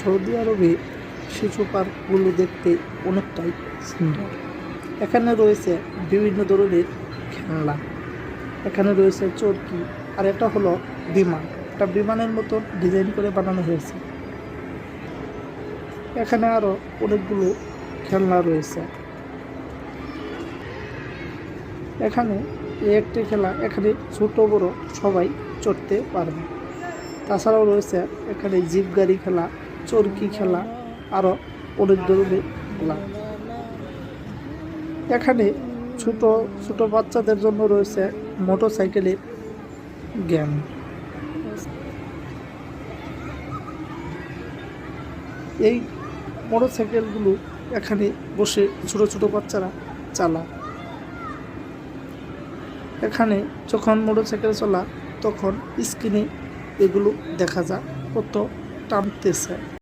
Saudi আরবে শিশু পার্কগুলো দেখতে অনেকটাই সুন্দর। এখানে রয়েছে বিভিন্ন ধরনের খেলনা, এখানে রয়েছে চরকি, আর এটা হলো বিমান। এটা বিমানের মতন ডিজাইন করে বানানো হয়েছে। এখানে আরও অনেকগুলো খেলনা রয়েছে। এখানে একটি খেলা এখানে ছোট বড় সবাই চড়তে পারবে। তাছাড়াও রয়েছে এখানে জিপ গাড়ি খেলা চরকি খেলা আরও অনেক ধরনের খেলা। এখানে ছোট ছোট বাচ্চাদের জন্য রয়েছে মোটর সাইকেলের গেম। এই মোটর সাইকেলগুলো এখানে বসে ছোট ছোট বাচ্চারা চালায়। এখানে যখন মোটর সাইকেল চলা, তখন স্ক্রিনে এগুলো দেখা যায়। কত টানতেছে।